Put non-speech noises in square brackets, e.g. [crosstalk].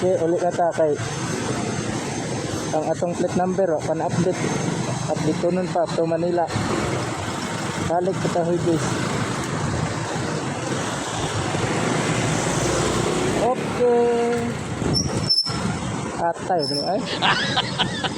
Okay, ulit na kay ang atong plate number oh, wa pa na-update. Update ko nun pa to Manila. Balik pa ta guys. Okay. Atay, bro. Ay. [laughs]